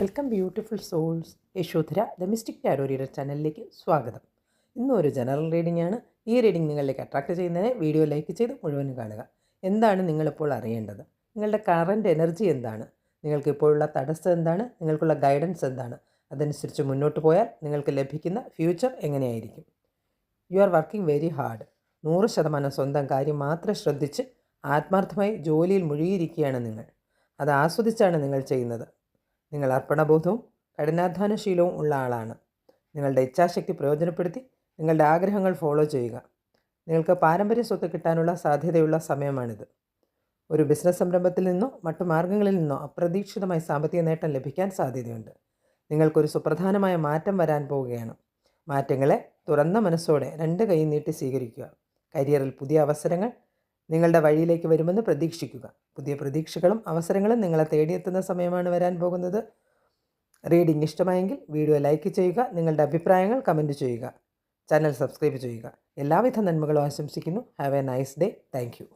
Welcome beautiful souls Yashodhara the mystic tarot reader ചാനലിലേക്ക് സ്വാഗതം. ഇന്നും ഒരു ജനറൽ റീഡിംഗ് ആണ്. ഈ റീഡിംഗ് നിങ്ങളിലേക്ക് അട്രാക്ട് ചെയ്യുന്നതിന് വീഡിയോ ലൈക്ക് ചെയ്ത് മുഴുവനും കാണുക. എന്താണ് നിങ്ങളിപ്പോൾ അറിയേണ്ടത്? നിങ്ങളുടെ കറന്റ് എനർജി എന്താണ്? നിങ്ങൾക്ക് ഇപ്പോഴുള്ള തടസ്സം എന്താണ്? നിങ്ങൾക്കുള്ള ഗൈഡൻസ് എന്താണ്? അതനുസരിച്ച് മുന്നോട്ട് പോയാൽ നിങ്ങൾക്ക് ലഭിക്കുന്ന ഫ്യൂച്ചർ എങ്ങനെയായിരിക്കും? You are working very hard. നൂറ് ശതമാനം സ്വന്തം കാര്യം മാത്രം ശ്രദ്ധിച്ച് ആത്മാർത്ഥമായി ജോലിയിൽ മുഴുകിയിരിക്കുകയാണ് നിങ്ങൾ. അത് ആസ്വദിച്ചാണ് നിങ്ങൾ ചെയ്യുന്നത്. നിങ്ങൾ അർപ്പണബോധവും കഠിനാധ്വാനശീലവും ഉള്ള ആളാണ്. നിങ്ങളുടെ ഇച്ഛാശക്തി പ്രയോജനപ്പെടുത്തി നിങ്ങളുടെ ആഗ്രഹങ്ങൾ ഫോളോ ചെയ്യുക. നിങ്ങൾക്ക് പാരമ്പര്യ സ്വത്ത് കിട്ടാനുള്ള സാധ്യതയുള്ള സമയമാണിത്. ഒരു ബിസിനസ് സംരംഭത്തിൽ നിന്നോ മറ്റു മാർഗങ്ങളിൽ നിന്നോ അപ്രതീക്ഷിതമായി സാമ്പത്തിക നേട്ടം ലഭിക്കാൻ സാധ്യതയുണ്ട്. നിങ്ങൾക്കൊരു സുപ്രധാനമായ മാറ്റം വരാൻ പോവുകയാണ്. മാറ്റങ്ങളെ തുറന്ന മനസ്സോടെ രണ്ട് കൈ നീട്ടി സ്വീകരിക്കുക. കരിയറിൽ പുതിയ അവസരങ്ങൾ നിങ്ങളുടെ വഴിയിലേക്ക് വരുമെന്ന് പ്രതീക്ഷിക്കുക. പുതിയ പ്രതീക്ഷകളും അവസരങ്ങളും നിങ്ങളെ തേടിയെത്തുന്ന സമയമാണ് വരാൻ പോകുന്നത്. റീഡിംഗ് ഇഷ്ടമായെങ്കിൽ വീഡിയോ ലൈക്ക് ചെയ്യുക നിങ്ങളുടെ അഭിപ്രായങ്ങൾ കമന്റ് ചെയ്യുക. ചാനൽ സബ്സ്ക്രൈബ് ചെയ്യുക. എല്ലാവിധ നന്മകളും ആശംസിക്കുന്നു. Have a nice day. Thank